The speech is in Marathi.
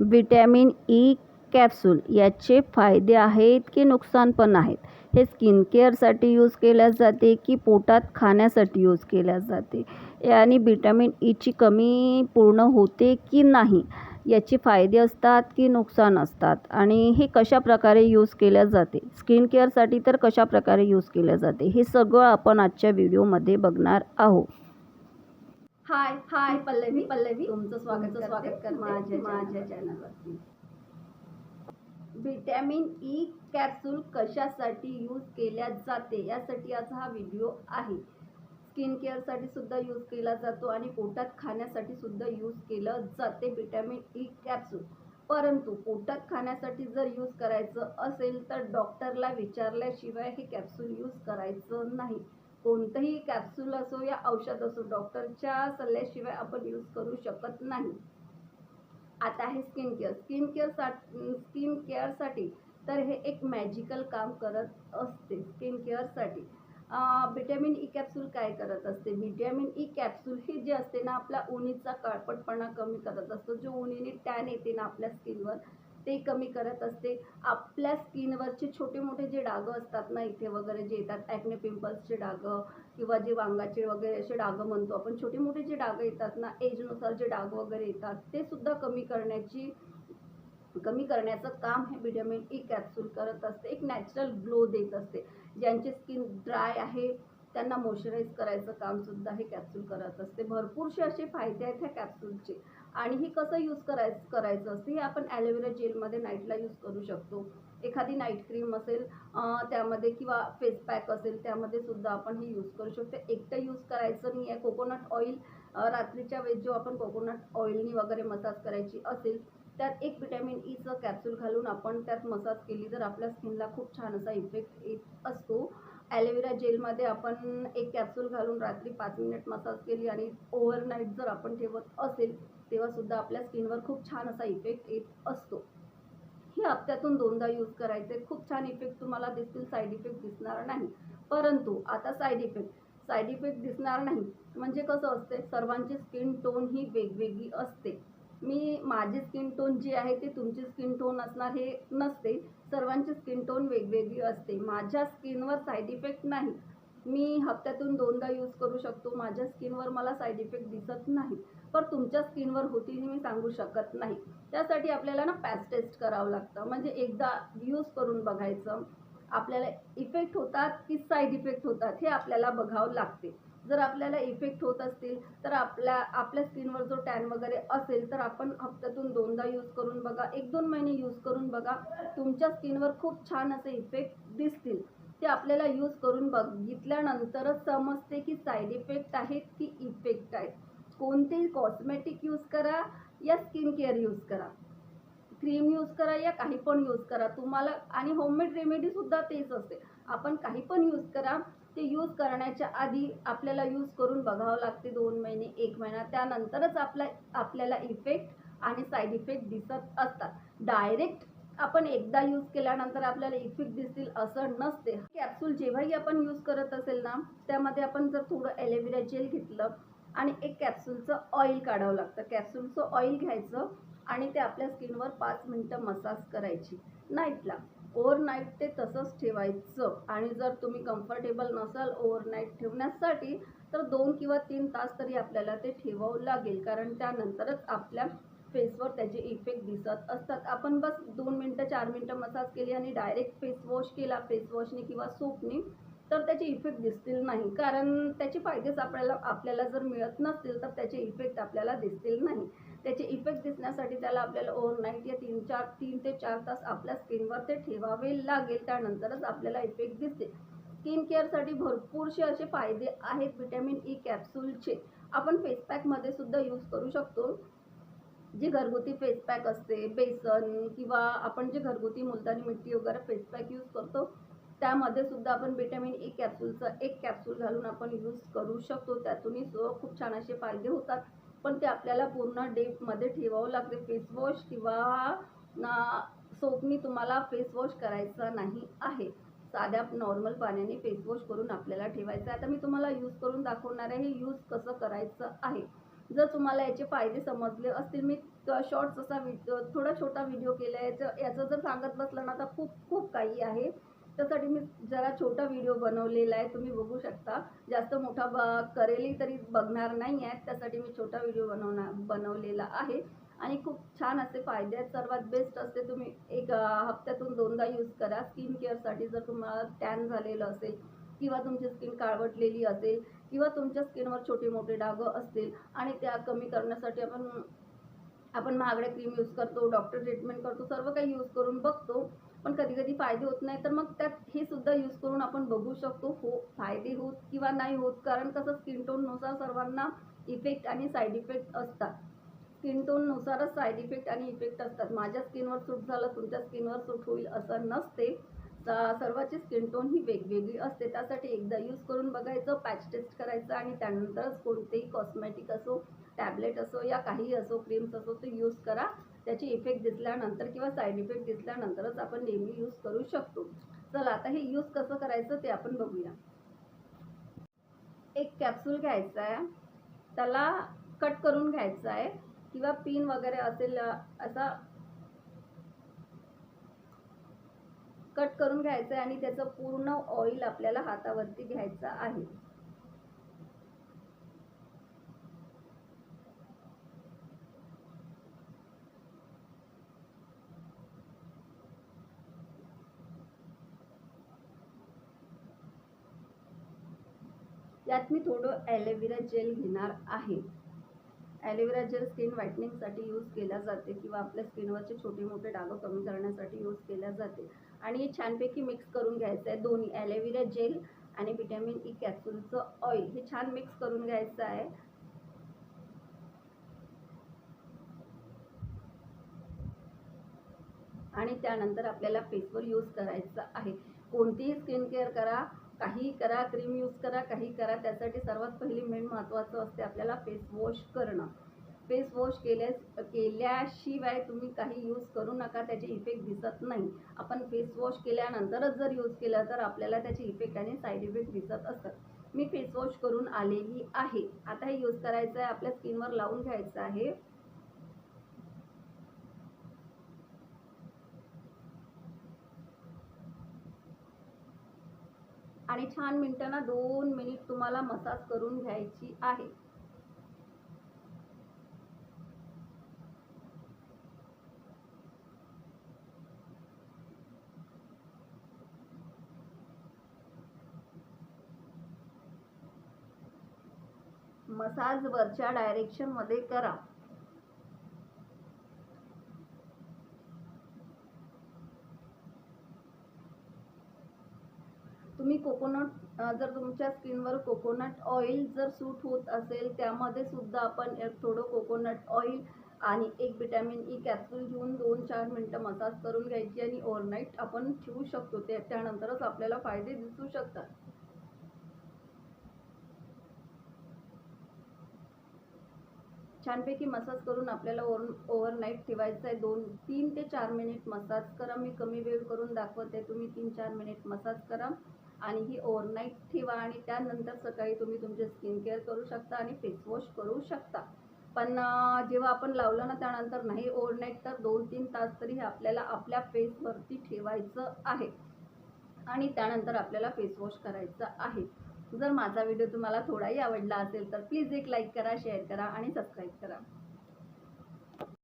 व्हिटॅमिन ई कॅप्सूल याचे फायदे आहेत की नुकसान पण आहेत? हे स्किन केअरसाठी यूज केल्या जाते की पोटात खाण्यासाठी यूज केल्या जाते? आणि व्हिटॅमिन ईची कमी पूर्ण होते की नाही? याचे फायदे असतात की नुकसान असतात? आणि हे कशा प्रकारे यूज केल्या जाते? स्किन केअरसाठी तर कशा प्रकारे यूज केल्या जाते? हे सगळं आपण आजच्या व्हिडिओमध्ये बघणार आहोत. हाय हाय पल्लवी. पल्लवी. तुमचं स्वागत स्वागत माझ्या माझ्या माझ्या चॅनलवरती व्हिटॅमिन ई कॅप्सूल कशासाठी यूज केल्या जाते? यासाठी आज हा व्हिडिओ आहे. स्किन केअरसाठी सुद्धा यूज केला जातो आणि पोटात खाण्यासाठी सुद्धा यूज केलं जाते व्हिटॅमिन ई कॅप्सूल परंतु पोटात खाण्यासाठी जर यूज करायचं असेल तर डॉक्टरला विचारल्याशिवाय हे कॅप्सूल यूज करायचं नाही. कोणतंही कॅप्सूल असो या औषध असो डॉक्टरच्या सल्ल्याशिवाय आपण यूज करू शकत नाही. आता आहे skin care skin care skin केअरसाठी तर हे एक मॅजिकल काम करत असते स्किन केअरसाठी व्हिटॅमिन ई कॅप्सूल काय करत असते? व्हिटॅमिन ई कॅप्सूल हे जे असते ना आपला उन्हीचा काळपटपणा कमी करत असतो. जो उन्हीने टॅन येते ना आपल्या स्किनवर ते कमी करत असते. आपल्या स्किनवरचे छोटे मोठे जे डागं असतात ना इथे वगैरे जे येतात ॲक्ने पिंपल्सचे डागं किंवा जे वांगाचे वगैरे असे डागं म्हणतो आपण छोटे मोठे जे डागं येतात ना एजनुसार जे डाग वगैरे येतात ते सुद्धा कमी करण्याची कमी करण्याचं काम हे विटॅमिन ई कॅप्सूल करत असते. एक नॅचरल ग्लो देत असते. ज्यांची स्किन ड्राय आहे त्यांना मॉइश्चराईज करायचं काम सुद्धा हे कॅप्सूल करत असते. भरपूरसे असे फायदे आहेत ह्या कॅप्सूलचे आणि हे कसं यूज करायचं करायचं असते हे आपण ॲलोवेरा जेलमध्ये नाईटला यूज करू शकतो. एखादी नाईट क्रीम असेल त्यामध्ये किंवा फेस पॅक असेल त्यामध्ये सुद्धा आपण हे यूज करू शकतो. एकटं यूज करायचं नाही आहे कोकोनट ऑइल रात्रीच्या वेळेस जो आपण कोकोनट ऑइलनी वगैरे मसाज करायची असेल त्यात एक विटॅमिन ईचं कॅप्सूल घालून आपण त्यात मसाज केली तर आपल्या स्किनला खूप छान असा इफेक्ट येत असतो. ॲलोवेरा जेलमध्ये आपण एक कॅप्सूल घालून रात्री पाच मिनिट मसाज केली आणि ओव्हरनाईट जर आपण ठेवत असेल तेव्हासुद्धा आपल्या स्किनवर खूप छान असा इफेक्ट येत असतो. हे हप्त्यातून दोनदा यूज करायचे. खूप छान इफेक्ट तुम्हाला दिसतील साईड इफेक्ट दिसणार नाही. परंतु आता साईड इफेक्ट साईड इफेक्ट दिसणार नाही. म्हणजे कसं असते सर्वांची स्किन टोन ही वेगवेगळी असते. मी माझी स्किन टोन जी आहे ती तुमची स्किन टोन असणार हे नसते. सर्वांची स्किन टोन वेगवेगळी असते. माझ्या स्किनवर साईड इफेक्ट नाही. मी हप्त्यातून दोनदा यूज करू शकतो. माझ्या स्किनवर मला साईड इफेक्ट दिसत नाही. पण तुमच्या स्किनवर होती मी सांगू शकत नाही. त्यासाठी आपल्याला ना पॅच टेस्ट करावं लागतं. म्हणजे एकदा यूज करून बघायचं. आपल्याला इफेक्ट होतात की साईड इफेक्ट होतात हे आपल्याला बघावं लागते. जर आपल्याला इफेक्ट होत असतील तर आपल्या आपल्या स्किनवर जो टॅन वगैरे असेल तर आपण हप्त्यातून दोनदा यूज करून बघा एक दोन महिने यूज करून बघा तुमच्या स्किनवर खूप छान असे इफेक्ट दिसतील. ते आपल्याला यूज करून बघितल्यानंतरच समजते की साईड इफेक्ट आहेत की इफेक्ट आहेत. कोणतेही कॉस्मेटिक यूज करा या स्किन केअर यूज करा. क्रीम यूज करा या काही पण यूज करा. तुम्हाला आणि होममेड रेमेडीसुद्धा तेच असते. आपण काही पण यूज करा ते यूज करण्याच्या आधी आपल्याला यूज करून बघावं लागते दोन महिने एक महिना. त्यानंतरच आपला आपल्याला इफेक्ट आणि साईड इफेक्ट दिसत असतात. डायरेक्ट आपण एकदा यूज केल्यानंतर आपल्याला इफेक्ट दिसतील असं नसते. कॅप्सूल जेव्हाही आपण यूज करत असेल ना त्यामध्ये आपण जर थोडं ॲलोवेरा जेल घेतलं आणि एक कॅप्सूलचं ऑइल काढावं लागतं. कॅप्सूलचं ऑइल घ्यायचं आणि ते आपल्या स्किनवर पाच मिनटं मसाज करायची. नाईटला ओव्हरनाईट ते तसंच ठेवायचं. आणि जर तुम्ही कम्फर्टेबल नसाल ओव्हरनाईट ठेवण्यासाठी तर दोन किंवा तीन तास तरी आपल्याला ते ठेवावं लागेल. कारण त्यानंतरच आपल्या फेसवर त्याचे इफेक्ट दिसत असतात. आपण बस दोन मिनटं चार मिनटं मसाज केली आणि डायरेक्ट फेस वॉश केला. फेस वॉशने किंवा सोपने तर त्याचे इफेक्ट दिसतील नाही. कारण त्याचे फायदेच आपल्याला आपल्याला जर मिळत नसतील तर त्याचे इफेक्ट आपल्याला दिसतील नाही. त्याचे इफेक्ट दिसण्यासाठी त्याला आपल्याला ओव्हरनाईट या तीन चार तीन ते चार तास आपल्या स्किनवर ते ठेवावे लागेल. त्यानंतरच आपल्याला इफेक्ट दिसतील स्किन केअरसाठी भरपूरसे असे फायदे आहेत व्हिटॅमिन ई कॅप्सूलचे आपण फेसपॅकमध्ये सुद्धा यूज करू शकतो. जे घरगुती फेस पॅक असते बेसन किंवा आपण जे घरगुती मुलतानी मिट्टी वगैरे फेसपॅक यूज करतो त्यामध्ये सुद्धा आपण विटॅमिन ई कॅप्सूलचं एक कॅप्सूल घालून आपण यूज करू शकतो. त्यातूनही खूप छान असे फायदे होतात. पण ते आपल्याला पूर्ण डेपमध्ये ठेवावं लागते. फेसवॉश किंवा सोपनी तुम्हाला फेसवॉश करायचा नाही आहे. साध्या नॉर्मल पाण्याने फेसवॉश करून आपल्याला ठेवायचं आहे. आता मी तुम्हाला यूज करून दाखवणार आहे हे यूज कसं करायचं आहे. जर तुम्हाला याचे फायदे समजले असतील मी शॉर्ट्स असा व्हिडिओ थोडा छोटा व्हिडिओ केला आहे याचं याचं जर सांगत बसलं ना तर खूप खूप काही आहे. त्यासाठी मी जरा छोटा व्हिडिओ बनवलेला आहे तुम्ही बघू शकता. जास्त मोठा ब करेली तरी बघणार नाही आहेत त्यासाठी मी छोटा व्हिडिओ बनवणार बनवलेला आहे. आणि खूप छान असे फायदे आहेत. सर्वात बेस्ट असते तुम्ही एक हप्त्यातून दोनदा यूज करा. स्किन केअरसाठी जर तुम्हाला टॅन झालेलं असेल किंवा तुमची स्किन काळवटलेली असेल किंवा तुमच्या स्किनवर छोटे मोठे डाग असतील आणि त्या कमी करण्यासाठी आपण आपण महागड्या क्रीम यूज करतो डॉक्टर ट्रीटमेंट करतो सर्व काही यूज करून बघतो. पण कधी कधी फायदे होत नाही तर मग त्यात हे सुद्धा यूज करून आपण बघू शकतो हो फायदे होत किंवा नाही होत. कारण कसं स्किन टोननुसार सर्वांना इफेक्ट आणि साईड इफेक्ट असतात. स्किन टोननुसारच साईड इफेक्ट आणि इफेक्ट असतात. माझ्या स्किनवर सूट झालं तुमच्या स्किनवर सूट होईल असं नसते. सर्वाची स्किन टोन ही वेगवेगळी असते. त्यासाठी एकदा यूज करून बघायचं पॅच टेस्ट करायचं आणि त्यानंतरच कोणतेही कॉस्मेटिक असो टॅबलेट असो या काही असो क्रीम्स असो ते यूज करा. त्याची इफेक्ट दिसल्यानंतर किंवा साईड इफेक्ट दिसल्यानंतरच आपण नेहमी यूज करू शकतो. चला आता हे यूज कसं करायचं ते आपण बघूया. एक कॅप्सूल घ्यायचा आहे. त्याला कट करून घ्यायचा आहे. किंवा पिन वगैरे असेल असा कट करून घ्यायचं आहे आणि त्याचं पूर्ण ऑइल आपल्याला हातावरती घ्यायचं आहे. यात मी थोडं ॲलोवेरा जेल घेणार आहे. ॲलोवेरा जेल स्किन व्हाईटनिंगसाठी यूज केल्या जाते किंवा आपल्या स्किनवरचे छोटे मोठे डाग कमी करण्यासाठी यूज केल्या जाते. आणि हे छानपैकी मिक्स करून घ्यायचं आहे. दोन्ही ॲलोवेरा जेल आणि व्हिटॅमिन ई कॅप्सूलचं ऑइल हे छान मिक्स करून घ्यायचं आहे. आणि त्यानंतर आपल्याला फेसवर यूज करायचं आहे. कोणतीही स्किन केअर करा. काही करा क्रीम यूज करा काही करा. त्यासाठी सर्वात पहिली मेन महत्त्वाचं असते आपल्याला फेस वॉश करणं. फेस वॉश केल्यास केल्याशिवाय तुम्ही काही यूज करू नका त्याचे इफेक्ट दिसत नाही. आपण फेस वॉश केल्यानंतरच जर यूज केलं तर आपल्याला त्याचे इफेक्ट आणि साईड इफेक्ट दिसत असतात. मी फेस वॉश करून आलेली आहे. आता हे यूज करायचं आहे आपल्या स्किनवर लावून घ्यायचं आहे. आणि छान मिनटांना दोन मिनिट तुम्हाला मसाज करून घ्यायची आहे. मसाज वरच्या डायरेक्शनमध्ये करा. तुम्ही कोकोनट जर तुमच्या स्किनवर कोकोनट ऑइल जर सूट होत असेल त्यामध्ये सुद्धा आपण एक थोडं कोकोनट ऑइल आणि एक विटॅमिन ई कॅप्सूल घेऊन दोन चार मिनटं मसाज करून घ्यायची आणि ओव्हरनाईट आपण ठेवू शकतो. ते त्यानंतरच आपल्याला फायदे दिसू शकतात. छानपैकी मसाज करून आपल्याला ओव्हर ओव्हरनाईट ठेवायचं आहे. दोन तीन ते चार मिनिट मसाज करा. मी कमी वेळ करून दाखवते. तुम्ही तीन चार मिनिट मसाज करा. आणि ही ओव्हरनाईट ठेवा आणि त्यानंतर सकाळी तुम्ही तुमचे स्किन केअर करू शकता आणि फेसवॉश करू शकता. पण जेव्हा आपण लावलं ना त्यानंतर नाही ओव्हरनाईट तर दोन तीन तास तरी हे आपल्याला आपल्या फेसवरती ठेवायचं आहे. आणि त्यानंतर आपल्याला फेसवॉश करायचं आहे. जर माझा व्हिडिओ तुम्हाला थोडाही आवडला असेल तर प्लीज एक लाईक करा शेअर करा आणि सबस्क्राईब करा.